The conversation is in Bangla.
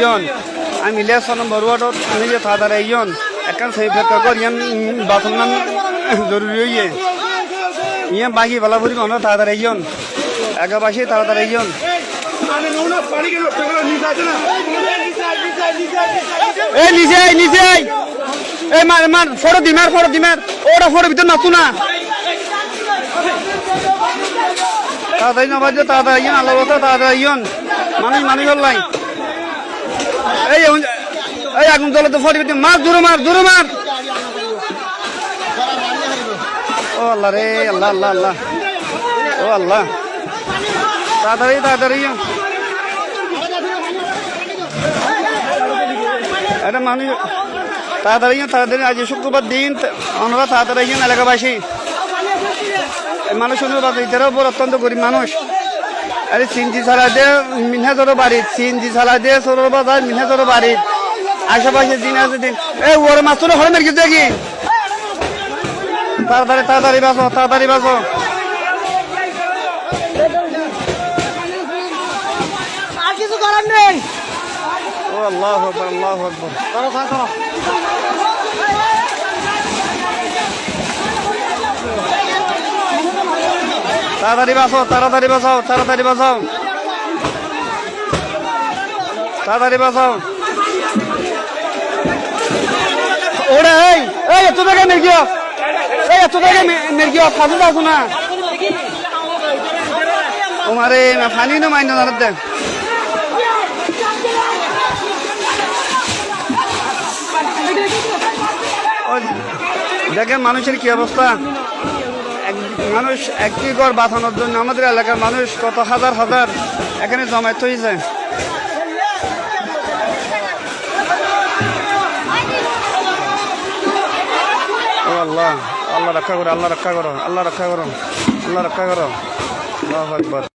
ইয়ন। আমি ইলিয়াস নম্বর ওয়ার্ডত আমি যে তাড়াতাড়ি ইয়ন একান সেই ফেরকা কর ইয়ান বাথরুম নাম জরুরি হইয়ে। ইয়ে বাকি বেলা ফুরি মনে তাড়াতাড়ি ইয়ন। একা বাসি তাড়াতাড়ি ইয়ন। এই নিচে নিচে এই মার মার ফটো দি ফটো দি ওটা ফটো ভিতর নাচু না। তাড়াতাড়ি না বাজে তাড়াতাড়ি ইয়ন আল্লাহ কথা তাড়াতাড়ি ইয়ন। মানুষ মানুষ লাই এই এই আগুন জ্বলে তো ফটো মার, দূরে মার দূরে মার। ও আল্লাহ রে, আল্লাহ আল্লাহ আল্লাহ। ও আল্লাহ। তাড়াতাড়ি তাড়াতাড়ি। এটা মানুষ তাড়াতাড়ি তাড়াতাড়ি। আজ শুক্রবার দিন আমরা তাড়াতাড়ি, এলাকাবাসী। মানুষ এটারও বড় অত্যন্ত গরিব মানুষ। আরে সিনজি ছাড়া দিয়ে মিনহাজরও বাড়ি সিনজি ছাড়া দিয়ে সরো বাজার মিনহাজরও বাড়ি। আশেপাশে দিন আছে দিন। এ ওর মাছটা হরে মেরে গেছে কি তাড়াতাড়ি তাড়াতাড়ি বাসো তাড়াতাড়ি বাসো আর কিছু করার নেই। ও আল্লাহ আকবর আল্লাহ আকবর। করো করো। তাড়াতাড়ি বাসো তাড়াতাড়ি বাসাও তাড়াতাড়ি বাসাও তাড়াতাড়ি বাসাও ওরে, এই এই, এত টাকা মেরগিও এই, এত টাকা মেরগিও খাসু যাচ্ছ না তোমারে ফানি না মাইন না দেখ দেখেন মানুষের কি অবস্থা? মানুষ একটি ঘর বাঁচানোর জন্য আমাদের এলাকার মানুষ কত হাজার হাজার এখানে জমায়েত হয়েছে। আল্লাহ আল্লাহ রক্ষা করো, আল্লাহ রক্ষা করো, আল্লাহ রক্ষা করো, আল্লাহ রক্ষা করো। আল্লাহ আকবর।